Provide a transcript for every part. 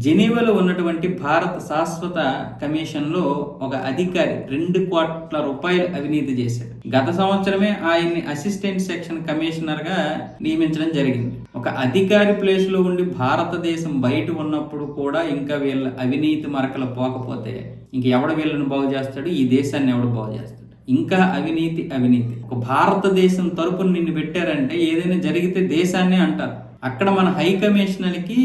జెనీవాలో ఉన్నటువంటి భారత శాశ్వత కమిషన్లో ఒక అధికారి రెండు కోట్ల రూపాయలు అవినీతి చేశాడు. గత సంవత్సరమే ఆయన్ని అసిస్టెంట్ సెక్షన్ కమిషనర్గా నియమించడం జరిగింది. ఒక అధికారి ప్లేస్లో ఉండి భారతదేశం బయట ఉన్నప్పుడు కూడా ఇంకా వీళ్ళ అవినీతి మరకలు పోకపోతే ఇంక ఎవడ వీళ్ళని బాగు చేస్తాడు? ఈ దేశాన్ని ఎవడు బాగు చేస్తాడు? ఇంకా అవినీతి అవినీతి. ఒక భారతదేశం తరపున నిన్ను పెట్టారంటే ఏదైనా జరిగితే దేశాన్ని అంటారు. అక్కడ మన హై కమిషనర్కి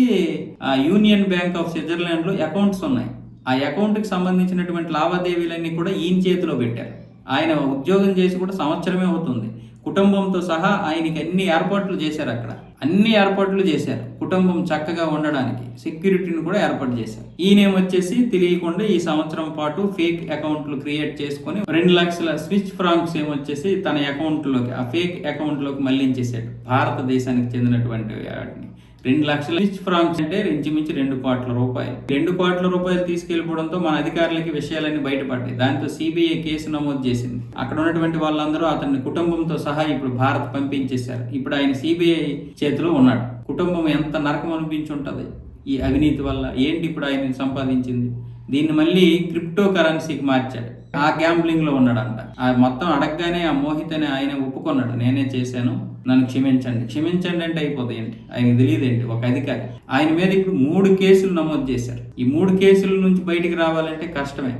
ఆ యూనియన్ బ్యాంక్ ఆఫ్ స్విట్జర్లాండ్లో అకౌంట్స్ ఉన్నాయి. ఆ అకౌంట్కి సంబంధించినటువంటి లావాదేవీలన్నీ కూడా ఈయన చేతిలో పెట్టారు. ఆయన ఉద్యోగం చేసి కూడా సంవత్సరమే అవుతుంది. కుటుంబంతో సహా ఆయనకి అన్ని ఏర్పాట్లు చేశారు అక్కడ. అన్ని ఏర్పాట్లు చేశారు. కుటుంబం చక్కగా ఉండడానికి సెక్యూరిటీని కూడా ఏర్పాటు చేశారు. ఈయన వచ్చేసి తెలియకుండా ఈ సంవత్సరం పాటు ఫేక్ అకౌంట్లు క్రియేట్ చేసుకొని రెండు లక్షల స్విచ్ ఫ్రాంక్స్ ఏమొచ్చేసి తన అకౌంట్లోకి ఆ ఫేక్ అకౌంట్లోకి మళ్ళించేశాడు భారతదేశానికి చెందినటువంటి వాటిని. రెండు లక్షల. రిచ్ ఫ్రాంక్స్ అంటే ఇంచుమించు రెండు కోట్ల రూపాయలు. రెండు కోట్ల రూపాయలు తీసుకెళ్ళిపోవడంతో మన అధికారులకి విషయాలన్నీ బయటపడ్డాయి. దాంతో సిబిఐ కేసు నమోదు చేసింది. అక్కడ ఉన్నటువంటి వాళ్ళందరూ అతని కుటుంబంతో సహా ఇప్పుడు భారత్ పంపించేశారు. ఇప్పుడు ఆయన సిబిఐ చేతిలో ఉన్నాడు. కుటుంబం ఎంత నరకం అనిపించి ఉంటుంది ఈ అవినీతి వల్ల ఏంటి ఇప్పుడు ఆయన సంపాదించింది? దీన్ని మళ్ళీ క్రిప్టో కరెన్సీకి మార్చాడు. ఆ గ్యాంబ్లింగ్లో ఉన్నాడంట. ఆ మొత్తం అడగగానే ఆ మోహిత్ అని ఆయన ఒప్పుకున్నాడు. నేనే చేశాను నన్ను క్షమించండి. క్షమించండి అంటే అయిపోతుంది ఏంటి? ఆయన తెలియదు ఏంటి? ఒక అధికారి. ఆయన మీద ఇప్పుడు మూడు కేసులు నమోదు చేశారు. ఈ మూడు కేసుల నుంచి బయటికి రావాలంటే కష్టమే.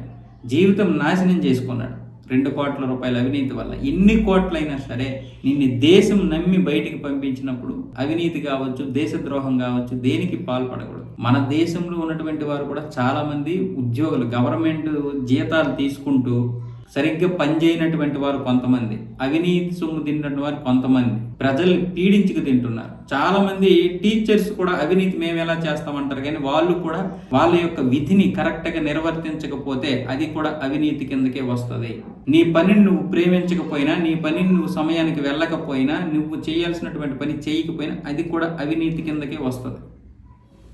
జీవితం నాశనం చేసుకున్నాడు. రెండు కోట్ల రూపాయల అవినీతి వల్ల. ఎన్ని కోట్లైనా సరే నిన్ను దేశం నమ్మి బయటికి పంపించినప్పుడు అవినీతి కావచ్చు దేశద్రోహం కావచ్చు దేనికి పాల్పడకూడదు. మన దేశంలో ఉన్నటువంటి వారు కూడా చాలామంది ఉద్యోగులు గవర్నమెంట్ జీతాలు తీసుకుంటూ సరిగ్గా పనిచేయనటువంటి వారు కొంతమంది అవినీతి సొమ్ము తిన్నటువంటి వారు కొంతమంది. ప్రజల్ని పీడించుకు తింటున్నారు. చాలా మంది టీచర్స్ కూడా అవినీతి మేము ఎలా చేస్తామంటారు కానీ వాళ్ళు కూడా వాళ్ళ యొక్క విధిని కరెక్ట్గా నిర్వర్తించకపోతే అది కూడా అవినీతి కిందకే వస్తుంది. నీ పనిని నువ్వు ప్రేమించకపోయినా నీ పనిని నువ్వు సమయానికి వెళ్ళకపోయినా నువ్వు చేయాల్సినటువంటి పని చేయకపోయినా అది కూడా అవినీతి కిందకే వస్తుంది.